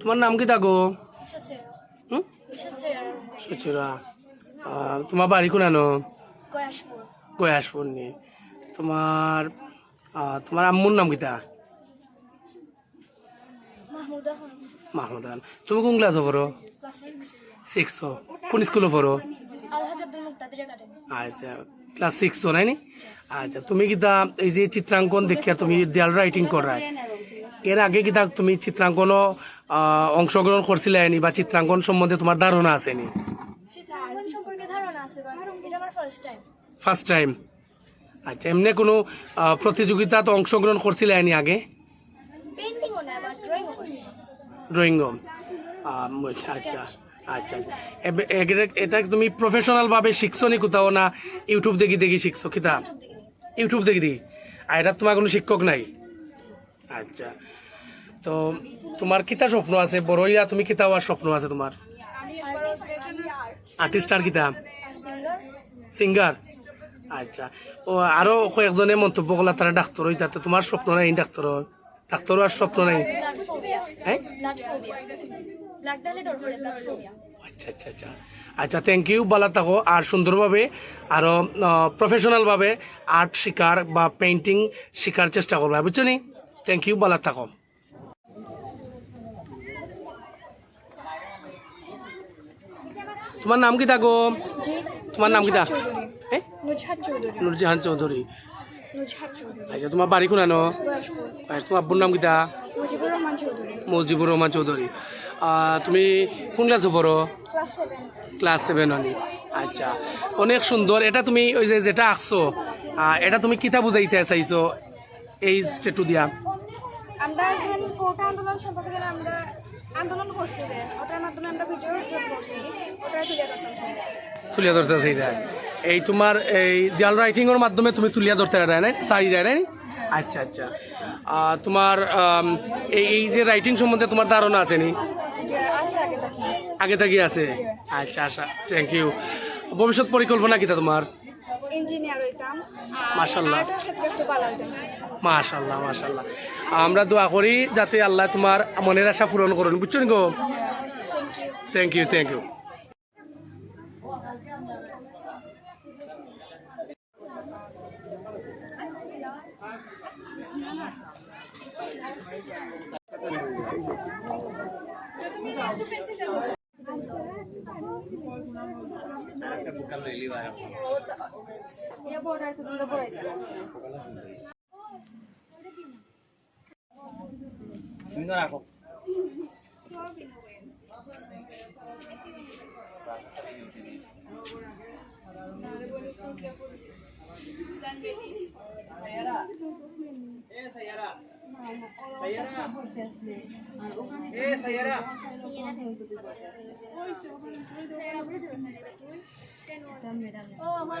তোমার নাম কি আর সুচিরা তোমার বাড়ি কোনানো? কয়াসপুর নি। তোমার তোমার আম্মুর নাম কিতা? মাহমুদা মাহমুদান তুমি কোন ক্লাস পড়ো? সিক্স। কোন স্কুলে পড়ো? আচ্ছা ক্লাস সিক্স তো নাই নি? আচ্ছা তুমি কিতা এই যে চিত্রাঙ্কন দেখিয়া তুমি দেয়াল রাইটিং করাই এর আগে কিতা তুমি চিত্রাঙ্কনও অংশগ্রহণ করছিলে নি বা চিত্রাঙ্কন সম্বন্ধে তোমার ধারণা আছে নি চিত্রাঙ্কন সম্পর্কে ধারণা আছে বা এটা আমার ফার্স্ট টাইম আচ্ছা এমনি কোনো প্রতিযোগিতাত অংশগ্রহণ করছিলে নি আগে ড্রয়িংও আচ্ছা আচ্ছা এবে- এটা তুমি প্রফেশনাল ভাবে শিখছো নি কোথাও না ইউটিউব দেখি দেখি শিখছো? কিতা? ইউটিউব দেখি দেখি। আর এটা তোমার কোনো শিক্ষক নাই? আচ্ছা। তো তোমার কিতা স্বপ্ন আছে? বড় তুমি কিতা হওয়ার স্বপ্ন আছে তোমার? আর্টিস্ট আর কিতা? সিঙ্গার আচ্ছা। ও, আরও কয়েকজনে মন্তব্য করলা, তারা ডাক্তার হইতা তো তোমার স্বপ্ন নাই ডাক্তার ডাক্তার হওয়ার স্বপ্ন নাই? হ্যাঁ? আচ্ছা আচ্ছা আচ্ছা। আচ্ছা থ্যাংক ইউ বালা থাকো আর সুন্দরভাবে আরও প্রফেশনালভাবে আর্ট শিকার বা পেইন্টিং শিকার চেষ্টা করবা, বুঝছ নি? থ্যাংক ইউ বালা থাকো তোমার নাম কি থাকো তোমার নাম কি দা হ্যাঁ? চৌধুরী। নুরজাহান আচ্ছা তোমার বাড়ি কোনানো আচ্ছা, তোমার আব্বুর নাম কি দা মুজিবুর রহমান চৌধুরী। তুমি কোন ক্লাসে পড়ো? Class seven. অনি আচ্ছা অনেক সুন্দর। এটা তুমি ওই যে যেটা আঁকছো এটা তুমি কিতা বুঝাইতে চাইছো? এই স্টেটু দিয়া। আমরা কোটা আন্দোলন সম্পর্কে আমরা আন্দোলন করছি যে ওটার মাধ্যমে আমরা ভিডিও যোগ করছি ওটা তুলে ধরতাম তুলিয়া ধরতে চাইতা এই তোমার এই দেয়াল রাইটিং এর মাধ্যমে তুমি তুলিয়া ধরতে পারে না? সারি দেয় না? আচ্ছা আচ্ছা। তোমার এই যে রাইটিং সম্বন্ধে তোমার ধারণা আছে নি? আগে থাকি। আগে থেকে আছে। আচ্ছা আচ্ছা। থ্যাংক ইউ ভবিষ্যৎ পরিকল্পনা কিটা তোমার? ইঞ্জিনিয়ার হইতাম। আর মাশাআল্লাহ। আর্টের ক্ষেত্রে একটু ভালো হইতাম মাশাল্লাহ মাশাল্লাহ আমরা দোয়া করি যাতে আল্লাহ তোমার মনের আশা পূরণ করুন। বুঝছ নি গো থ্যাংক ইউ থ্যাংক ইউ রাখো ও আমার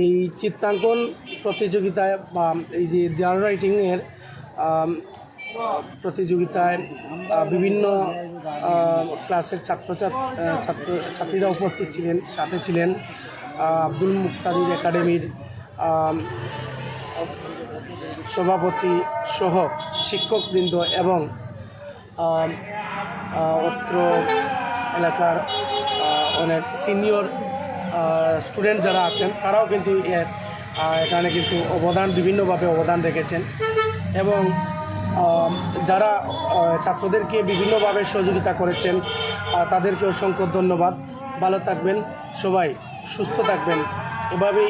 এই চিত্রাঙ্কন প্রতিযোগিতায়, বা এই যে দেয়াল রাইটিংয়ের প্রতিযোগিতায় বিভিন্ন ক্লাসের ছাত্র ছাত্র, ছাত্রীরা উপস্থিত ছিলেন, সাথে ছিলেন আব্দুল মুক্তাদির একাডেমির সভাপতি সহ শিক্ষকবৃন্দ এবং অত্র এলাকার অনেক সিনিয়র স্টুডেন্ট যারা আছেন, তারাও কিন্তু এখানে কিন্তু অবদান, বিভিন্নভাবে অবদান রেখেছেন। এবং যারা ছাত্রদেরকে বিভিন্নভাবে সহযোগিতা করেছেন তাদেরকে অসংখ্য ধন্যবাদ। ভালো থাকবেন সবাই, সুস্থ থাকবেন। এভাবেই